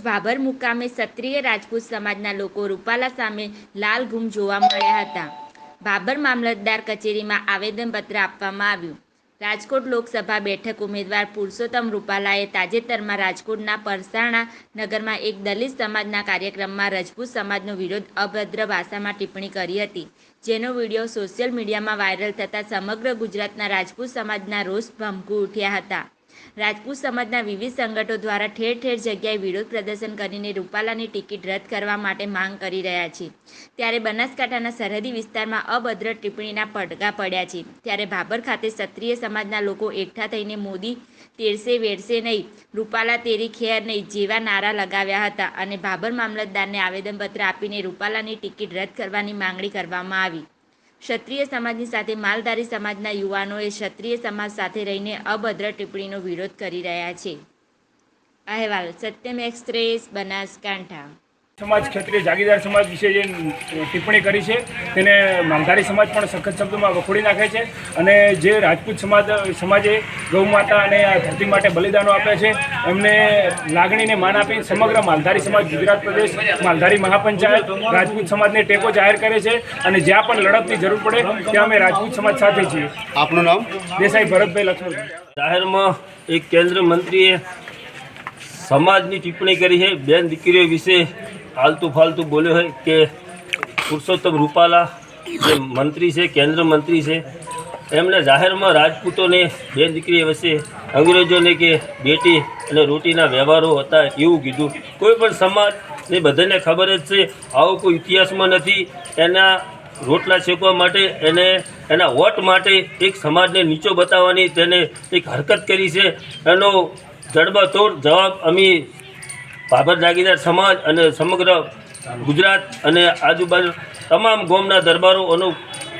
ભાભર મુકામે ક્ષત્રિય રાજપૂત સમાજના લોકો રૂપાલા સામે લાલ ઘૂમ જોવા મળ્યા હતા. ભાભર મામલતદાર કચેરીમાં આવેદનપત્ર આપવામાં આવ્યું. રાજકોટ લોકસભા બેઠક ઉમેદવાર પુરુષોત્તમ રૂપાલાએ તાજેતરમાં રાજકોટના પરસાણા નગરમાં એક દલિત સમાજના કાર્યક્રમમાં રજપૂત સમાજનો વિરોધ અભદ્ર ભાષામાં ટિપ્પણી કરી હતી. જેનો વીડિયો સોશિયલ મીડિયામાં વાયરલ થતાં સમગ્ર ગુજરાતના રાજપૂત સમાજના રોષ ભમકુ ઉઠ્યા હતા. રાજપૂત સમાજના વિવિધ સંગઠનો દ્વારા ઠેર ઠેર જગ્યાએ વિરોધ પ્રદર્શન કરીને રૂપાલાની ટિકિટ રદ કરવા માટે માંગ કરી રહ્યા છે. ત્યારે બનાસકાંઠાના સરહદી વિસ્તારમાં અભદ્ર ટિપ્પણીના પડઘા પડ્યા છે. ત્યારે ભાભર ખાતે ક્ષત્રિય સમાજના લોકો એકઠા થઈને મોદી તેરસે વેરસે નહીં, રૂપાલા તેરી ખેર નહીં જેવા નારા લગાવ્યા હતા અને ભાભર મામલતદારને આવેદનપત્ર આપીને રૂપાલાની ટિકિટ રદ કરવાની માંગણી કરવામાં આવી. ક્ષત્રિય સમાજની સાથે માલધારી સમાજના યુવાનોએ ક્ષત્રિય સમાજ સાથે રહીને અભદ્ર ટિપ્પણીનો વિરોધ કરી રહ્યા છે. અહેવાલ, સત્યમ એક્સપ્રેસ, બનાસકાંઠા. સમાજ ક્ષત્રિય જાગીરદાર સમાજ વિશે જે ટિપ્પણી કરી છે તેને માલધારી સમાજ પણ સખત શબ્દોમાં વખોડી નાખે છે અને જે રાજપૂત સમાજ સમાજે ગૌ માતા અને આ ધરતી માટે બલિદાનો આપ્યા છે એમને લાગણીને માન આપી સમગ્ર માલધારી સમાજ ગુજરાત પ્રદેશ માલધારી મહાપંચાયત રાજપૂત સમાજને ટેકો જાહેર કરે છે અને જ્યાં પણ લડતની જરૂર પડે ત્યાં અમે રાજપૂત સમાજ સાથે છીએ. આપનું નામ? દેસાઈ ભરતભાઈ લક્ષ્મણ જાહેરમાં એક કેન્દ્ર મંત્રીએ સમાજની ટિપ્પણી કરી છે બેન દીકરીઓ વિશે આલતુ ફાલતું બોલ્યો હોય કે પુરુષોત્તમ રૂપાલા જે મંત્રી છે, કેન્દ્ર મંત્રી છે એમણે જાહેરમાં રાજપૂતોને બે દીકરી વચ્ચે, અંગ્રેજોને કે બેટી અને રોટીના વ્યવહારો હતા એવું કીધું. કોઈ પણ સમાજ ને બધાને ખબર જ છે, આવો કોઈ ઇતિહાસમાં નથી. એના રોટલા શેકવા માટે એને, એના વોટ માટે એક સમાજને નીચો બતાવવાની તેને એક હરકત કરી છે. એનો જડબાતોડ જવાબ અમે ભાભર જાગીરદાર સમાજ અને સમગ્ર ગુજરાત અને આજુબાજુ તમામ ગોમના દરબારોનો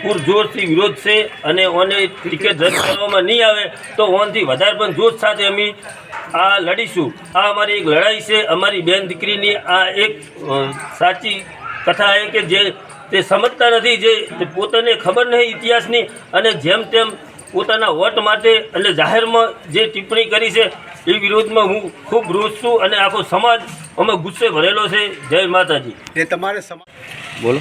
પૂરજોરથી વિરોધ છે અને ઓને ટિકિટ રદ કરવામાં નહીં આવે તો ઓનથી વધારે પણ જોશ સાથે અમે આ લડીશું. આ અમારી એક લડાઈ છે. અમારી બેન દીકરીની આ એક સાચી કથા એ કે જે તે સમજતા નથી, જે પોતાને ખબર નહીં ઇતિહાસની અને જેમ તેમ પોતાના વોટ માટે અને જાહેરમાં જે ટિપ્પણી કરી છે એ વિરોધમાં હું ખૂબ રોષ છું અને આખો સમાજ અમે ગુસ્સે ભરેલો છે. જય માતાજી. એ તમારે સમાજ બોલો.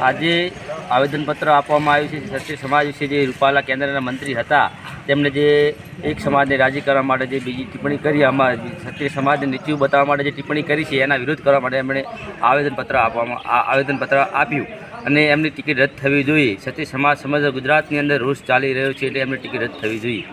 આજે આવેદનપત્ર આપવામાં આવ્યું છે. ક્ષત્રિય સમાજ વિશે જે રૂપાલા કેન્દ્રના મંત્રી હતા તેમણે જે એક સમાજને રાજી કરવા માટે જે બીજી ટિપ્પણી કરી અમારા ક્ષત્રિય સમાજને નીચું બતાવવા માટે જે ટિપ્પણી કરી છે એના વિરોધ કરવા માટે એમણે આવેદનપત્ર આપવામાં આ આવેદનપત્ર આપ્યું. અને એમની ટિકિટ રદ થવી જોઈએ. ક્ષત્રિય સમાજ સમગ્ર ગુજરાતની અંદર રોષ ચાલી રહ્યો છે એટલે એમની ટિકિટ રદ થવી જોઈએ.